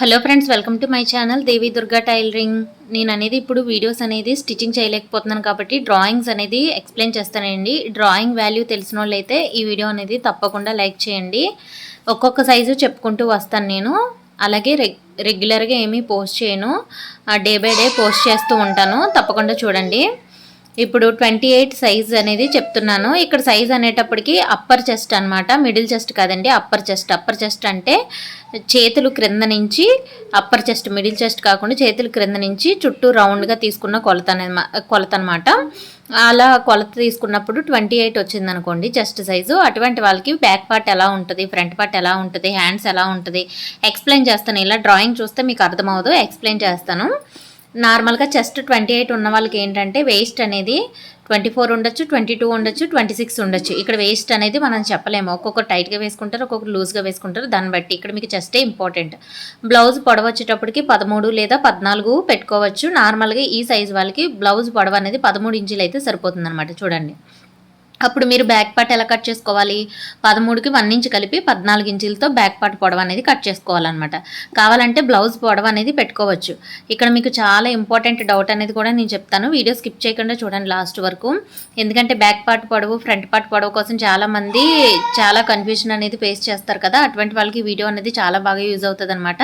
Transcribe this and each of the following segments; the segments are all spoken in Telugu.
Hello friends welcome to my channel Devi Durga tailoring నేను అనేది ఇప్పుడు వీడియోస్ అనేది స్టిచ్చింగ్ చేయలేకపోతున్నాను కాబట్టి డ్రాయింగ్స్ అనేది ఎక్స్ప్లెయిన్ చేస్తానండి. డ్రాయింగ్ వాల్యూ తెలిసిన వాళ్ళైతే ఈ వీడియో అనేది తప్పకుండా లైక్ చేయండి. ఒక్కొక్క సైజు చెప్పుకుంటూ వస్తాను నేను. అలాగే రెగ్ రెగ్యులర్గా ఏమీ పోస్ట్ చేయను. డే బై డే పోస్ట్ చేస్తూ ఉంటాను. తప్పకుండా చూడండి. ఇప్పుడు ట్వంటీ ఎయిట్ సైజ్ అనేది చెప్తున్నాను. ఇక్కడ సైజ్ అనేటప్పటికి అప్పర్ చెస్ట్ అనమాట మిడిల్ చెస్ట్ కాదండి అప్పర్ చెస్ట్. అప్పర్ చెస్ట్ అంటే చేతులు క్రింద నుంచి అప్పర్ చెస్ట్ మిడిల్ చెస్ట్ కాకుండా చేతులు క్రింద నుంచి చుట్టూ రౌండ్గా తీసుకున్న కొలత అనే- కొలత అనమాట అలా కొలత తీసుకున్నప్పుడు ట్వంటీ ఎయిట్ వచ్చింది అనుకోండి చెస్ట్ సైజు. అటువంటి వాళ్ళకి బ్యాక్ పార్ట్ ఎలా ఉంటుంది ఫ్రంట్ పార్ట్ ఎలా ఉంటుంది హ్యాండ్స్ ఎలా ఉంటుంది ఎక్స్ప్లెయిన్ చేస్తాను. ఇలా డ్రాయింగ్ చూస్తే మీకు అర్థమవుదు ఎక్స్ప్లెయిన్ చేస్తాను. నార్మల్గా చెస్ట్ ట్వంటీ ఎయిట్ ఉన్న వాళ్ళకి ఏంటంటే వేస్ట్ అనేది ట్వంటీ ఫోర్ ఉండొచ్చు ట్వంటీ టూ ఉండొచ్చు ట్వంటీ సిక్స్ ఉండొచ్చు. ఇక్కడ వేస్ట్ అనేది మనం చెప్పలేము. ఒక్కొక్కరు టైట్గా వేసుకుంటారు ఒక్కొక్కరు లూజ్గా వేసుకుంటారు. దాన్ని బట్టి ఇక్కడ మీకు చెస్టే ఇంపార్టెంట్ బ్లౌజ్ పొడవ వచ్చేటప్పటికి పదమూడు లేదా పద్నాలుగు పెట్టుకోవచ్చు. నార్మల్గా ఈ సైజ్ వాళ్ళకి బ్లౌజ్ పొడవ అనేది పదమూడు ఇంచులు అయితే సరిపోతుంది చూడండి. అప్పుడు మీరు బ్యాక్ పార్ట్ ఎలా కట్ చేసుకోవాలి? పదమూడుకి వన్ ఇంచ్ కలిపి పద్నాలుగు ఇంచులతో బ్యాక్ పార్ట్ పొడవ అనేది కట్ చేసుకోవాలన్నమాట. కావాలంటే బ్లౌజ్ పొడవ అనేది పెట్టుకోవచ్చు. ఇక్కడ మీకు చాలా ఇంపార్టెంట్ డౌట్ అనేది కూడా నేను చెప్తాను. వీడియో స్కిప్ చేయకుండా చూడండి లాస్ట్ వరకు. ఎందుకంటే బ్యాక్ పార్ట్ పొడవు ఫ్రంట్ పార్ట్ పొడవు కోసం చాలామంది చాలా కన్ఫ్యూజన్ అనేది ఫేస్ చేస్తారు కదా. అటువంటి వాళ్ళకి వీడియో అనేది చాలా బాగా యూజ్ అవుతుంది అనమాట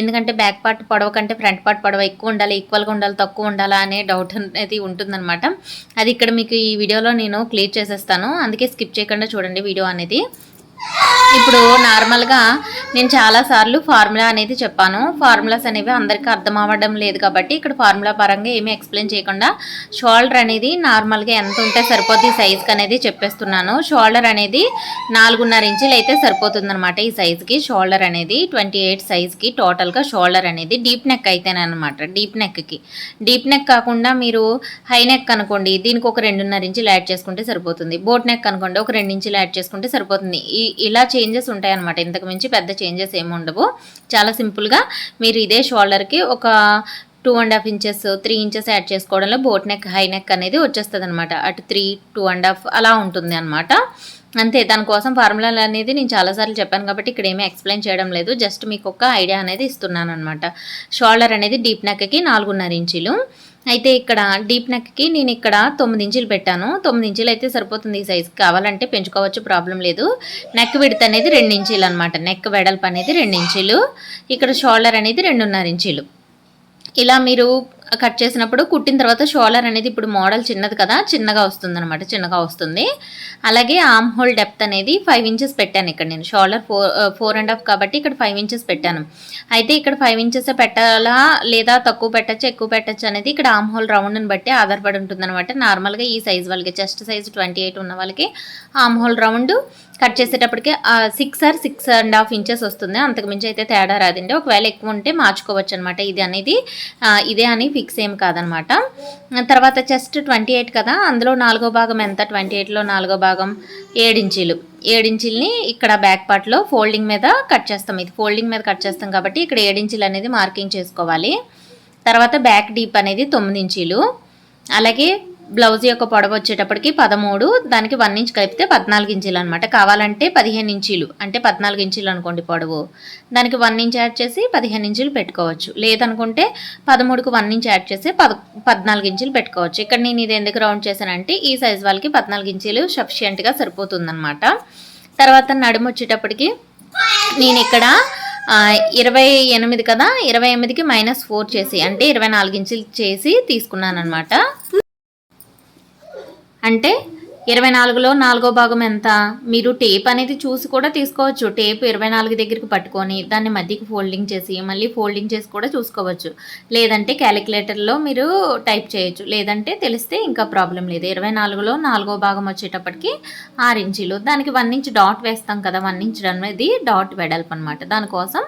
ఎందుకంటే బ్యాక్ పార్ట్ పొడవ కంటే ఫ్రంట్ పార్ట్ పొడవ ఎక్కువ ఉండాలి ఈక్వల్గా ఉండాలి తక్కువ ఉండాలా అనే డౌట్ అనేది ఉంటుందన్నమాట. అది ఇక్కడ మీకు ఈ వీడియోలో నేను క్లియర్ చేసేస్తాను. అందుకే స్కిప్ చేయకుండా చూడండి వీడియో అనేది. ఇప్పుడు నార్మల్గా నేను చాలాసార్లు ఫార్ములా అనేది చెప్పాను. ఫార్ములాస్ అనేవి అందరికీ అర్థం అవ్వడం లేదు కాబట్టి ఇక్కడ ఫార్ములా పరంగా ఏమీ ఎక్స్ప్లెయిన్ చేయకుండా షోల్డర్ అనేది నార్మల్గా ఎంత ఉంటే సరిపోతుంది ఈ సైజ్కి అనేది చెప్పేస్తున్నాను. షోల్డర్ అనేది నాలుగున్నర ఇంచులు అయితే సరిపోతుంది అనమాట ఈ సైజ్కి. షోల్డర్ అనేది ట్వంటీ ఎయిట్ సైజ్కి టోటల్గా షోల్డర్ అనేది డీప్ నెక్ అయితేనమాట డీప్ నెక్కి. డీప్ నెక్ కాకుండా మీరు హై నెక్ అనుకోండి దీనికి ఒక రెండున్నర ఇంచులు యాడ్ చేసుకుంటే సరిపోతుంది. బోట్ నెక్ అనుకోండి ఒక రెండు ఇంచులు యాడ్ చేసుకుంటే సరిపోతుంది. ఈ ఇలా చేంజెస్ ఉంటాయన్నమాట. ఇంతకు మించి పెద్ద చేంజెస్ ఏమి ఉండవు. చాలా సింపుల్గా మీరు ఇదే షోల్డర్కి ఒక two and half inches three inches add చేసుకోవడంలో బోట్ నెక్ హై నెక్ అనేది వచ్చేస్తుంది అనమాట అటు త్రీ టూ అండ్ హాఫ్ అలా ఉంటుంది అనమాట అంతే దానికోసం ఫార్ములా అనేది నేను చాలాసార్లు చెప్పాను కాబట్టి ఇక్కడ ఏమీ ఎక్స్ప్లెయిన్ చేయడం లేదు. జస్ట్ మీకు ఒక ఐడియా అనేది ఇస్తున్నాను అనమాట షోల్డర్ అనేది డీప్ నెక్కి నాలుగున్నర ఇంచులు. అయితే ఇక్కడ డీప్ నెక్కి నేను ఇక్కడ తొమ్మిది ఇంచులు పెట్టాను. తొమ్మిది ఇంచులు అయితే సరిపోతుంది ఈ సైజ్ కావాలంటే పెంచుకోవచ్చు ప్రాబ్లం లేదు. నెక్ విడత అనేది రెండు ఇంచులు అనమాట నెక్ వెడల్పు అనేది రెండు ఇంచులు. ఇక్కడ షోల్డర్ అనేది రెండున్నర ఇంచులు. ఇలా మీరు కట్ చేసినప్పుడు కుట్టిన తర్వాత షోలర్ అనేది ఇప్పుడు మోడల్ చిన్నది కదా చిన్నగా వస్తుంది అనమాట చిన్నగా వస్తుంది. అలాగే ఆమ్ హోల్ డెప్త్ అనేది ఫైవ్ ఇంచెస్ పెట్టాను ఇక్కడ నేను. Shoulder four four and half కాబట్టి ఇక్కడ ఫైవ్ ఇంచెస్ పెట్టాను. అయితే ఇక్కడ ఫైవ్ ఇంచెస్ పెట్టాలా లేదా తక్కువ పెట్టచ్చు ఎక్కువ పెట్టచ్చు అనేది ఇక్కడ ఆమ్ హోల్ రౌండ్ని బట్టి ఆధారపడి ఉంటుంది అనమాట నార్మల్గా ఈ సైజ్ వాళ్ళకి చెస్ట్ సైజ్ ట్వంటీ ఎయిట్ ఉన్న వాళ్ళకి ఆమ్ హోల్ రౌండ్ కట్ చేసేటప్పటికి six or six and half inches వస్తుంది. అంతకు మించి అయితే తేడా రాదండి. ఒకవేళ ఎక్కువ ఉంటే మార్చుకోవచ్చు అనమాట ఇది అనేది ఇదే అని ఫిక్స్ ఏం కాదనమాట తర్వాత చెస్ట్ ట్వంటీ ఎయిట్ కదా అందులో నాలుగో భాగం ఎంత? ట్వంటీ ఎయిట్లో నాలుగో భాగం ఏడించీలు ఏడించీలని ఇక్కడ బ్యాక్ పార్ట్లో ఫోల్డింగ్ మీద కట్ చేస్తాం. ఇది ఫోల్డింగ్ మీద కట్ చేస్తాం కాబట్టి ఇక్కడ ఏడించీలు అనేది మార్కింగ్ చేసుకోవాలి. తర్వాత బ్యాక్ డీప్ అనేది తొమ్మిది ఇంచీలు. అలాగే బ్లౌజ్ యొక్క పొడవు వచ్చేటప్పటికి పదమూడు దానికి వన్ ఇంచ్ కలిపితే పద్నాలుగు ఇంచీలు అనమాట కావాలంటే పదిహేను ఇంచీలు అంటే పద్నాలుగు ఇంచీలు అనుకోండి పొడవు. దానికి వన్ ఇంచ్ యాడ్ చేసి పదిహేను ఇంచులు పెట్టుకోవచ్చు. లేదనుకుంటే పదమూడుకు వన్ ఇంచ్ యాడ్ చేసి పద పద్నాలుగు ఇంచులు పెట్టుకోవచ్చు. ఇక్కడ నేను ఇది ఎందుకు రౌండ్ చేశానంటే ఈ సైజ్ వాళ్ళకి పద్నాలుగు ఇంచీలు సఫిషియంట్గా సరిపోతుందన్నమాట. తర్వాత నడుము వచ్చేటప్పటికి నేను ఇక్కడ ఇరవై ఎనిమిది కదా ఇరవై ఎనిమిదికి మైనస్ ఫోర్ చేసి అంటే ఇరవై నాలుగు ఇంచులు చేసి తీసుకున్నాను అనమాట అంటే ఇరవై నాలుగులో నాలుగో భాగం ఎంత? మీరు టేప్ అనేది చూసి కూడా తీసుకోవచ్చు. టేప్ ఇరవై నాలుగు దగ్గరికి పట్టుకొని దాన్ని మధ్యకి ఫోల్డింగ్ చేసి మళ్ళీ ఫోల్డింగ్ చేసి కూడా చూసుకోవచ్చు. లేదంటే క్యాలిక్యులేటర్లో మీరు టైప్ చేయొచ్చు. లేదంటే తెలిస్తే ఇంకా ప్రాబ్లం లేదు. ఇరవై నాలుగులో నాలుగో భాగం వచ్చేటప్పటికి ఆరు ఇంచీలు. దానికి వన్ ఇంచ్ డాట్ వేస్తాం కదా వన్ ఇంచ్ అనేది డాట్ వెడల్పు అనమాట దానికోసం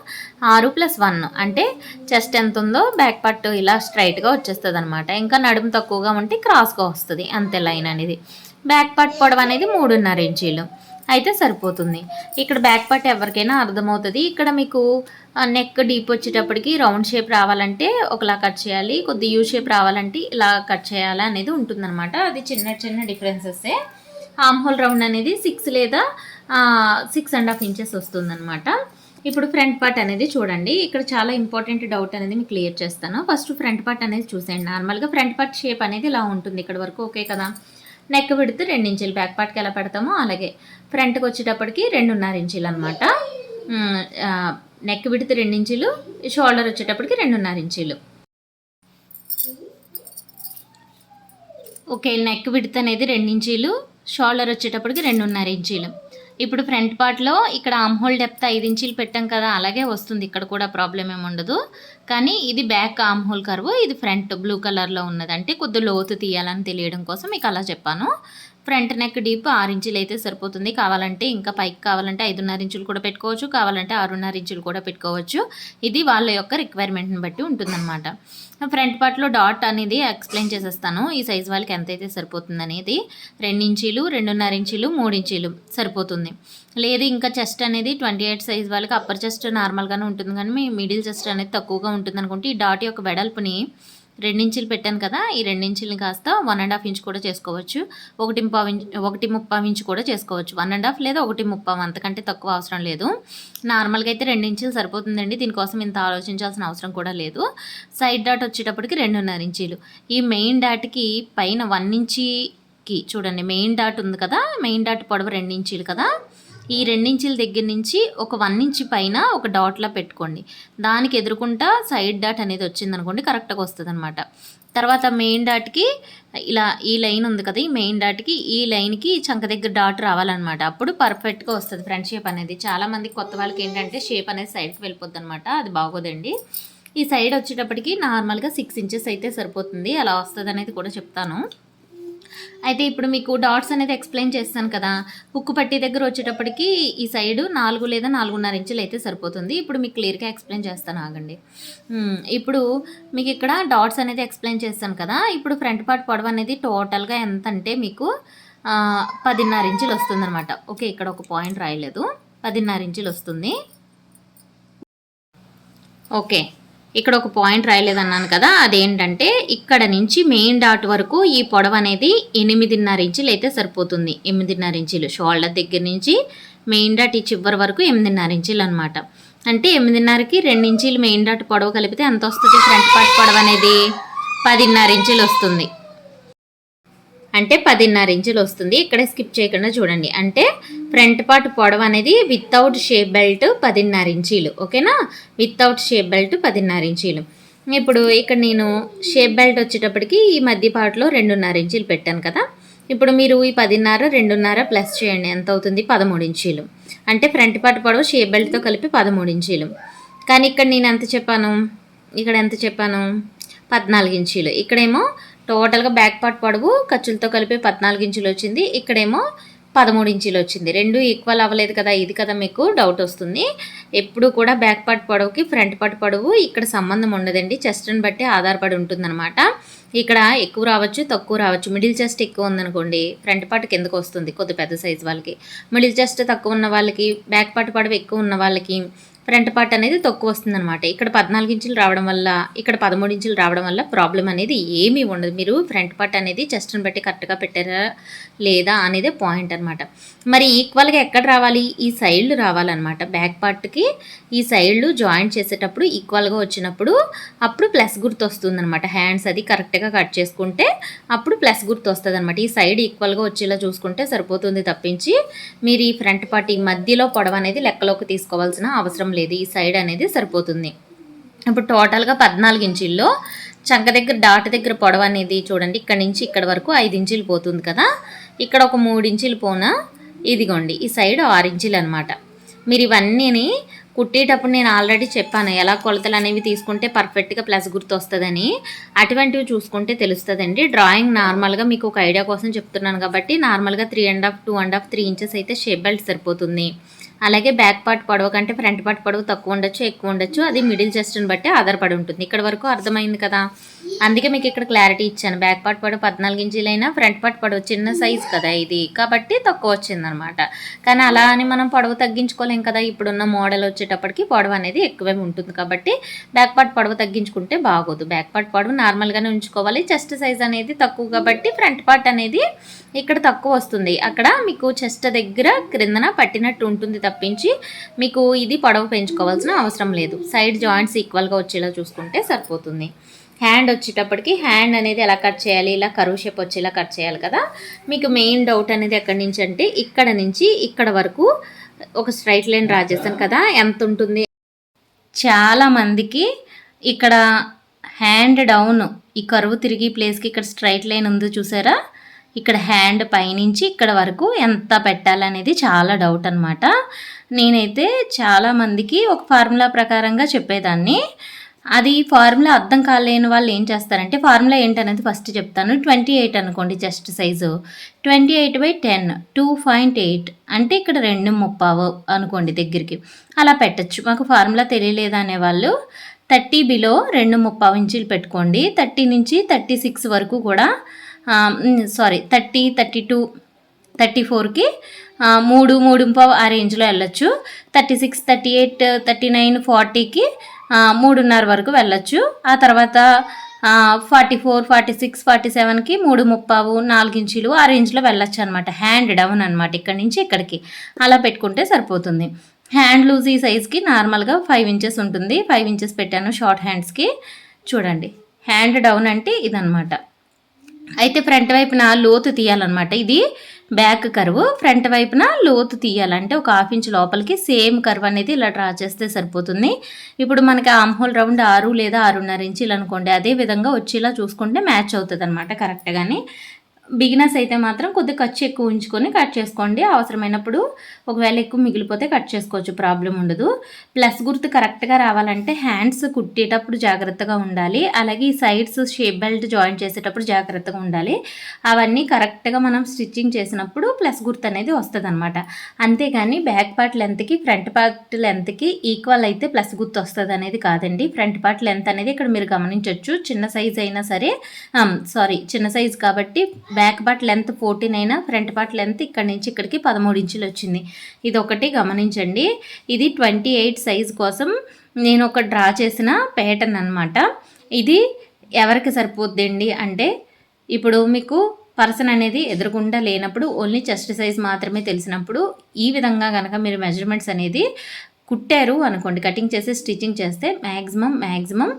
ఆరు ప్లస్ వన్ అంటే చెస్ట్ ఎంత ఉందో బ్యాక్ పట్టు ఇలా స్ట్రైట్గా వచ్చేస్తుంది అనమాట ఇంకా నడుము తక్కువగా ఉంటే క్రాస్గా వస్తుంది. అంతే లైన్ అనేది. బ్యాక్ పార్ట్ పొడవు అనేది మూడున్నర ఇంచీలు. అయితే సరిపోతుంది. ఇక్కడ బ్యాక్ పార్ట్ ఎవరికైనా అర్థమవుతుంది. ఇక్కడ మీకు నెక్ డీప్ వచ్చేటప్పటికి రౌండ్ షేప్ రావాలంటే ఒకలా కట్ చేయాలి. కొద్ది యూ షేప్ రావాలంటే ఇలా కట్ చేయాలి అనేది ఉంటుందన్నమాట. అది చిన్న చిన్న డిఫరెన్సెసే ఆమ్ హోల్ రౌండ్ అనేది సిక్స్ లేదా సిక్స్ అండ్ హాఫ్ ఇంచెస్ వస్తుందన్నమాట. ఇప్పుడు ఫ్రంట్ పార్ట్ అనేది చూడండి. ఇక్కడ చాలా ఇంపార్టెంట్ డౌట్ అనేది మీకు క్లియర్ చేస్తాను. ఫస్ట్ ఫ్రంట్ పార్ట్ అనేది చూసేయండి. నార్మల్గా ఫ్రంట్ పార్ట్ షేప్ అనేది ఇలా ఉంటుంది. ఇక్కడ వరకు ఓకే కదా? నెక్ విడితే రెండు ఇంచులు బ్యాక్ పార్ట్కి ఎలా పెడతామో అలాగే. ఫ్రంట్కి వచ్చేటప్పటికి రెండున్నర ఇంచులు అనమాట నెక్ విడుతూ రెండు ఇంచులు షోల్డర్ వచ్చేటప్పటికి రెండున్నర ఇంచులు. ఓకే నెక్ విడత్ అనేది రెండు ఇంచీలు షోల్డర్ వచ్చేటప్పటికి రెండున్నర ఇంచీలు. ఇప్పుడు ఫ్రంట్ పార్ట్లో ఇక్కడ ఆమ్హోల్ డెప్త్ ఐదు ఇంచీలు పెట్టాం కదా అలాగే వస్తుంది. ఇక్కడ కూడా ప్రాబ్లం ఏమి ఉండదు. కానీ ఇది బ్యాక్ ఆమ్హోల్ కర్వ్ ఇది ఫ్రంట్ బ్లూ కలర్లో ఉన్నది అంటే కొద్ది లోతు తీయాలని తెలియడం కోసం మీకు అలా చెప్పాను. ఫ్రంట్ నెక్ డీప్ ఆరు ఇంచులు అయితే సరిపోతుంది. కావాలంటే ఇంకా పైకి కావాలంటే ఐదున్నర ఇంచులు కూడా పెట్టుకోవచ్చు. కావాలంటే ఆరున్నర ఇంచులు కూడా పెట్టుకోవచ్చు. ఇది వాళ్ళ యొక్క రిక్వైర్మెంట్ని బట్టి ఉంటుందన్నమాట. ఫ్రంట్ పార్ట్లో డాట్ అనేది ఎక్స్ప్లెయిన్ చేసేస్తాను. ఈ సైజ్ వాళ్ళకి ఎంత అయితే సరిపోతుంది అనేది రెండు ఇంచీలు రెండున్నర ఇంచీలు మూడు ఇంచీలు సరిపోతుంది. లేదు ఇంకా చెస్ట్ అనేది ట్వంటీ ఎయిట్ సైజ్ వాళ్ళకి అప్పర్ చెస్ట్ నార్మల్గానే ఉంటుంది. కానీ మీ మిడిల్ చెస్ట్ అనేది తక్కువగా ఉంటుంది అనుకుంటే ఈ డాట్ యొక్క వెడల్పుని రెండించులు పెట్టాను కదా ఈ రెండించులని కాస్త వన్ అండ్ హాఫ్ ఇంచ్ కూడా చేసుకోవచ్చు. ఒకటి ముప్పావు ఇంచ్ ఒకటి ముప్పావు ఇంచ్ కూడా చేసుకోవచ్చు. వన్ అండ్ హాఫ్ లేదా ఒకటి ముప్పావు అంతకంటే తక్కువ అవసరం లేదు. నార్మల్గా అయితే రెండించులు సరిపోతుందండి. దీనికోసం ఇంత ఆలోచించాల్సిన అవసరం కూడా లేదు. సైడ్ డాట్ వచ్చేటప్పటికి రెండున్నర ఇంచీలు. ఈ మెయిన్ డాట్కి పైన వన్ ఇంచీకి చూడండి మెయిన్ డాట్ ఉంది కదా మెయిన్ డాట్ పొడవు రెండు ఇంచీలు కదా. ఈ రెండించుల దగ్గర నుంచి ఒక వన్ ఇంచ్ పైన ఒక డాట్లా పెట్టుకోండి. దానికి ఎదురుకుంటా సైడ్ డాట్ అనేది వచ్చిందనుకోండి కరెక్ట్గా వస్తుంది అనమాట తర్వాత మెయిన్ డాట్కి ఇలా ఈ లైన్ ఉంది కదా ఈ మెయిన్ డాట్కి ఈ లైన్కి చంక దగ్గర డాట్ రావాలన్నమాట. అప్పుడు పర్ఫెక్ట్గా వస్తుంది ఫ్రంట్ షేప్ అనేది. చాలామంది కొత్త వాళ్ళకి ఏంటంటే షేప్ అనేది సైడ్కి వెళ్ళిపోద్ది అనమాట అది బాగోదండి. ఈ సైడ్ వచ్చేటప్పటికి నార్మల్గా సిక్స్ ఇంచెస్ అయితే సరిపోతుంది అలా వస్తుంది అనేది కూడా చెప్తాను. అయితే ఇప్పుడు మీకు డాట్స్ అనేది ఎక్స్ప్లెయిన్ చేస్తాను కదా. హుక్కు పట్టి దగ్గర వచ్చేటప్పటికి ఈ సైడు నాలుగు లేదా నాలుగున్నర ఇంచులు అయితే సరిపోతుంది. ఇప్పుడు మీకు క్లియర్గా ఎక్స్ప్లెయిన్ చేస్తాను ఆగండి. ఇప్పుడు మీకు ఇక్కడ డాట్స్ అనేది ఎక్స్ప్లెయిన్ చేస్తాను కదా. ఇప్పుడు ఫ్రంట్ పార్ట్ పొడవు అనేది టోటల్గా ఎంత అంటే మీకు పదిన్నర ఇంచులు వస్తుంది అనమాట ఓకే ఇక్కడ ఒక పాయింట్ రాయలేదు. పదిన్నర ఇంచులు వస్తుంది. ఓకే. ఇక్కడ ఒక పాయింట్ రాయలేదన్నాను కదా అదేంటంటే ఇక్కడ నుంచి మెయిన్ డాట్ వరకు ఈ పొడవు అనేది ఎనిమిదిన్నర ఇంచులు అయితే సరిపోతుంది. ఎనిమిదిన్నర ఇంచులు షోల్డర్ దగ్గర నుంచి మెయిన్ డాట్ ఈ చివరి వరకు ఎనిమిదిన్నర ఇంచులు అనమాట అంటే ఎనిమిదిన్నరకి రెండు ఇంచులు మెయిన్ డాట్ పొడవు కలిపితే ఎంత వస్తుంది? ఫ్రంట్ పార్ట్ పొడవు అనేది పదిన్నర ఇంచులు వస్తుంది. అంటే పదిన్నర ఇంచులు వస్తుంది. ఇక్కడ స్కిప్ చేయకుండా చూడండి. అంటే ఫ్రంట్ పార్ట్ పొడవు అనేది వితౌట్ షేప్ బెల్ట్ పదిన్నర ఇంచీలు. ఓకేనా? వితౌట్ షేప్ బెల్ట్ పదిన్నర ఇంచీలు. ఇప్పుడు ఇక్కడ నేను షేప్ బెల్ట్ వచ్చేటప్పటికి ఈ మధ్య పార్ట్లో రెండున్నర ఇంచీలు పెట్టాను కదా. ఇప్పుడు మీరు ఈ పదిన్నర రెండున్నర ప్లస్ చేయండి. ఎంత అవుతుంది? పదమూడు ఇంచీలు. అంటే ఫ్రంట్ పార్ట్ పొడవు షేప్ బెల్ట్తో కలిపి పదమూడు ఇంచీలు. కానీ ఇక్కడ నేను ఎంత చెప్పాను? ఇక్కడ ఎంత చెప్పాను? పద్నాలుగు ఇంచీలు. ఇక్కడేమో టోటల్గా బ్యాక్ పార్ట్ పొడవు ఖర్చులతో కలిపి పద్నాలుగు ఇంచులు వచ్చింది. ఇక్కడేమో పదమూడు ఇంచులు వచ్చింది. రెండు ఈక్వల్ అవ్వలేదు కదా ఇది కదా మీకు డౌట్ వస్తుంది. ఎప్పుడు కూడా బ్యాక్ పార్ట్ పొడవుకి ఫ్రంట్ పార్ట్ పొడవు ఇక్కడ సంబంధం ఉండదండి. చెస్ట్ని బట్టి ఆధారపడి ఉంటుందన్నమాట. ఇక్కడ ఎక్కువ రావచ్చు తక్కువ రావచ్చు. మిడిల్ చెస్ట్ ఎక్కువ ఉందనుకోండి ఫ్రంట్ పార్ట్ కిందకు వస్తుంది కొద్ది పెద్ద సైజు వాళ్ళకి. మిడిల్ చెస్ట్ తక్కువ ఉన్న వాళ్ళకి బ్యాక్ పార్ట్ పొడవు ఎక్కువ ఉన్న వాళ్ళకి ఫ్రంట్ పార్ట్ అనేది తక్కువ వస్తుంది అనమాట ఇక్కడ పద్నాలుగు ఇంచులు రావడం వల్ల ఇక్కడ పదమూడు ఇంచులు రావడం వల్ల ప్రాబ్లం అనేది ఏమీ ఉండదు. మీరు ఫ్రంట్ పార్ట్ అనేది చెస్ట్ని బట్టి కరెక్ట్గా పెట్టారా లేదా అనేది పాయింట్ అనమాట మరి ఈక్వల్గా ఎక్కడ రావాలి? ఈ సైడ్లు రావాలన్నమాట. బ్యాక్ పార్ట్కి ఈ సైడ్లు జాయింట్ చేసేటప్పుడు ఈక్వల్గా వచ్చినప్పుడు అప్పుడు ప్లస్ గుర్తు వస్తుంది అనమాట హ్యాండ్స్ అది కరెక్ట్గా కట్ చేసుకుంటే అప్పుడు ప్లస్ గుర్తు వస్తుంది అనమాట ఈ సైడ్ ఈక్వల్గా వచ్చేలా చూసుకుంటే సరిపోతుంది తప్పించి మీరు ఈ ఫ్రంట్ పార్ట్ ఈ మధ్యలో పొడవ అనేది లెక్కలోకి తీసుకోవాల్సిన అవసరం లేదు. ఈ సైడ్ అనేది సరిపోతుంది. ఇప్పుడు టోటల్గా పద్నాలుగు ఇంచుల్లో చంక దగ్గర డాట్ దగ్గర పొడవ అనేది చూడండి. ఇక్కడ నుంచి ఇక్కడ వరకు ఐదు ఇంచులు పోతుంది కదా. ఇక్కడ ఒక మూడు ఇంచులు పోన? ఇదిగోండి. ఈ సైడ్ ఆరు ఇంచులు అనమాట మీరు ఇవన్నీని కుట్టేటప్పుడు నేను ఆల్రెడీ చెప్పాను ఎలా కొలతలు అనేవి తీసుకుంటే పర్ఫెక్ట్గా ప్లస్ గుర్తు వస్తుందని అటువంటివి చూసుకుంటే తెలుస్తుందండి. డ్రాయింగ్ నార్మల్గా మీకు ఒక ఐడియా కోసం చెప్తున్నాను కాబట్టి నార్మల్గా three and half two and half three inches అయితే షేప్ బెల్ట్ సరిపోతుంది. అలాగే బ్యాక్ పార్ట్ పొడవు కంటే ఫ్రంట్ పార్ట్ పొడవు తక్కువ ఉండొచ్చు ఎక్కువ ఉండొచ్చు. అది మిడిల్ చెస్ట్ని బట్టి ఆధారపడి ఉంటుంది. ఇక్కడ వరకు అర్థమైంది కదా? అందుకే మీకు ఇక్కడ క్లారిటీ ఇచ్చాను. బ్యాక్ పార్ట్ పొడవు పద్నాలుగు ఇంచీలైనా ఫ్రంట్ పార్ట్ పొడవు చిన్న సైజ్ కదా ఇది. కాబట్టి తక్కువ వచ్చిందనమాట. కానీ అలా అని మనం పొడవు తగ్గించుకోలేం కదా? ఇప్పుడున్న మోడల్ వచ్చేటప్పటికి పొడవు అనేది ఎక్కువే ఉంటుంది కాబట్టి బ్యాక్ పార్ట్ పొడవు తగ్గించుకుంటే బాగోదు. బ్యాక్ పార్ట్ పొడవు నార్మల్గానే ఉంచుకోవాలి. చెస్ట్ సైజ్ అనేది తక్కువ కాబట్టి ఫ్రంట్ పార్ట్ అనేది ఇక్కడ తక్కువ వస్తుంది. అక్కడ మీకు చెస్ట్ దగ్గర క్రిందన పట్టినట్టు ఉంటుంది తప్పించి మీకు ఇది పొడవు పెంచుకోవాల్సిన అవసరం లేదు. సైడ్ జాయింట్స్ ఈక్వల్గా వచ్చేలా చూసుకుంటే సరిపోతుంది. హ్యాండ్ వచ్చేటప్పటికి హ్యాండ్ అనేది ఎలా కట్ చేయాలి? ఇలా కరువు షేప్ వచ్చేలా కట్ చేయాలి కదా? మీకు మెయిన్ డౌట్ అనేది ఎక్కడి నుంచి అంటే ఇక్కడ నుంచి ఇక్కడ వరకు ఒక స్ట్రైట్ లైన్ డ్రా చేశాను కదా ఎంత ఉంటుంది? చాలా మందికి ఇక్కడ హ్యాండ్ డౌన్ ఈ కరువు తిరిగి ప్లేస్కి ఇక్కడ స్ట్రైట్ లైన్ ఉంది చూసారా? ఇక్కడ హ్యాండ్ పైనుంచి ఇక్కడ వరకు ఎంత పెట్టాలనేది చాలా డౌట్ అనమాట నేనైతే చాలా మందికి ఒక ఫార్ములా ప్రకారంగా చెప్పేదాన్ని. అది ఫార్ములా అర్థం కాలేని వాళ్ళు ఏం చేస్తారంటే ఫార్ములా ఏంటనేది ఫస్ట్ చెప్తాను. ట్వంటీ ఎయిట్ అనుకోండి just size twenty eight by ten two point eight అంటే ఇక్కడ రెండు ముప్పావు అనుకోండి దగ్గరికి. అలా పెట్టచ్చు. మాకు ఫార్ములా తెలియలేదు అనేవాళ్ళు థర్టీ బిలో రెండు ముప్పావు ఇంచులు పెట్టుకోండి. థర్టీ నుంచి థర్టీ సిక్స్ వరకు కూడా sorry thirty thirty two thirty ఫోర్కి మూడు మూడు పావు ఆ రేంజ్లో వెళ్ళొచ్చు. Thirty six thirty eight thirty nine ఫార్టీకి మూడున్నర వరకు వెళ్ళొచ్చు. ఆ తర్వాత forty four forty six forty సెవెన్కి మూడు ముప్పావు నాలుగించీలు ఆ రేంజ్లో వెళ్ళొచ్చు అనమాట హ్యాండ్ డౌన్ అనమాట ఇక్కడి నుంచి ఇక్కడికి. అలా పెట్టుకుంటే సరిపోతుంది. హ్యాండ్ లూజ్ ఈ సైజ్కి నార్మల్గా ఫైవ్ ఇంచెస్ ఉంటుంది. ఫైవ్ ఇంచెస్ పెట్టాను షార్ట్ హ్యాండ్స్కి చూడండి. హ్యాండ్ డౌన్ అంటే ఇదనమాట అయితే ఫ్రంట్ వైపున లోతు తీయాలన్నమాట ఇది. బ్యాక్ కరువు. ఫ్రంట్ వైపున లోతు తీయాలంటే ఒక హాఫ్ ఇంచ్ లోపలికి సేమ్ కర్వ్ అనేది ఇలా డ్రా చేస్తే సరిపోతుంది. ఇప్పుడు మనకి ఆమ్హోల్ రౌండ్ ఆరు లేదా ఆరున్నర ఇంచులు అనుకోండి అదే విధంగా వచ్చేలా చూసుకుంటే మ్యాచ్ అవుతుంది అనమాట కరెక్ట్గానే. బిగినర్స్ అయితే మాత్రం కొద్దిగా ఖర్చు ఎక్కువ ఉంచుకొని కట్ చేసుకోండి. అవసరమైనప్పుడు ఒకవేళ ఎక్కువ మిగిలిపోతే కట్ చేసుకోవచ్చు ప్రాబ్లం ఉండదు. ప్లస్ గుర్తు కరెక్ట్గా రావాలంటే హ్యాండ్స్ కుట్టేటప్పుడు జాగ్రత్తగా ఉండాలి. అలాగే ఈ సైడ్స్ షేప్ బెల్ట్ జాయిన్ చేసేటప్పుడు జాగ్రత్తగా ఉండాలి. అవన్నీ కరెక్ట్గా మనం స్టిచ్చింగ్ చేసినప్పుడు ప్లస్ గుర్తు అనేది వస్తుంది అనమాట అంతేగాని బ్యాక్ పార్ట్ లెంత్కి ఫ్రంట్ పార్ట్ లెంత్కి ఈక్వల్ అయితే ప్లస్ గుర్తు వస్తుంది అనేది కాదండి. ఫ్రంట్ పార్ట్ లెంత్ అనేది ఇక్కడ మీరు గమనించవచ్చు చిన్న సైజ్ అయినా సరే సారీ చిన్న సైజ్ కాబట్టి బ్యాక్ పార్ట్ లెంత్ ఫోర్టీన్ అయినా ఫ్రంట్ పార్ట్ లెంత్ ఇక్కడ నుంచి ఇక్కడికి పదమూడు ఇంచులు వచ్చింది. ఇది ఒకటి గమనించండి. ఇది ట్వంటీ ఎయిట్ సైజ్ కోసం నేను ఒక డ్రా చేసిన ప్యాటర్న్ అనమాట ఇది ఎవరికి సరిపోద్దండి అంటే ఇప్పుడు మీకు పర్సన్ అనేది ఎదురుకుండా లేనప్పుడు ఓన్లీ చెస్ట్ సైజ్ మాత్రమే తెలిసినప్పుడు ఈ విధంగా కనుక మీరు మెజర్మెంట్స్ అనేది కుట్టారు అనుకోండి కటింగ్ చేసి స్టిచ్చింగ్ చేస్తే మ్యాక్సిమం మ్యాక్సిమం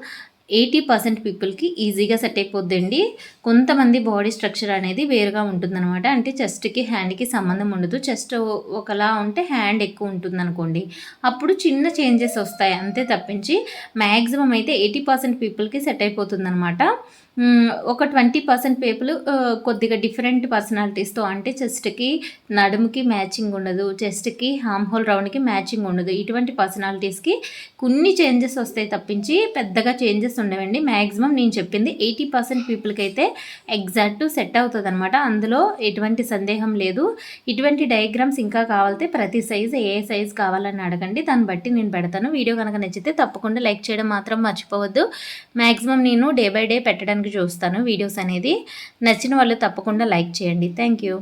ఎయిటీ పర్సెంట్ పీపుల్కి ఈజీగా సెట్ అయిపోద్దండి. కొంతమంది బాడీ స్ట్రక్చర్ అనేది వేరుగా ఉంటుందన్నమాట. అంటే చెస్ట్కి హ్యాండ్కి సంబంధం ఉండదు. చెస్ట్ ఒకలా ఉంటే హ్యాండ్ ఎక్కువ ఉంటుంది అనుకోండి అప్పుడు చిన్న చేంజెస్ వస్తాయి. అంతే తప్పించి మ్యాక్సిమం అయితే ఎయిటీ పర్సెంట్ పీపుల్కి సెట్ అయిపోతుందన్నమాట. ఒక ట్వంటీ పర్సెంట్ పీపుల్ కొద్దిగా డిఫరెంట్ పర్సనాలిటీస్తో అంటే చెస్ట్కి నడుముకి మ్యాచింగ్ ఉండదు చెస్ట్కి హామ్ హోల్ రౌండ్కి మ్యాచింగ్ ఉండదు. ఇటువంటి పర్సనాలిటీస్కి కొన్ని చేంజెస్ వస్తాయి తప్పించి పెద్దగా చేంజెస్ ఉండవండి. మ్యాక్సిమం నేను చెప్పింది ఎయిటీ పర్సెంట్ పీపుల్కి అయితే ఎగ్జాక్ట్ సెట్ అవుతుంది అనమాట అందులో ఎటువంటి సందేహం లేదు. ఇటువంటి డయాగ్రామ్స్ ఇంకా కావాలితే ప్రతి సైజు ఏ సైజ్ కావాలని అడగండి. దాన్ని బట్టి నేను పెడతాను. వీడియో కనుక నచ్చితే తప్పకుండా లైక్ చేయడం మాత్రం మర్చిపోవద్దు. మ్యాక్సిమం నేను డే బై డే పెట్టడానికి చూస్తాను. వీడియోస్ అనేది నచ్చిన వాళ్ళు తప్పకుండా లైక్ చేయండి. Thank you.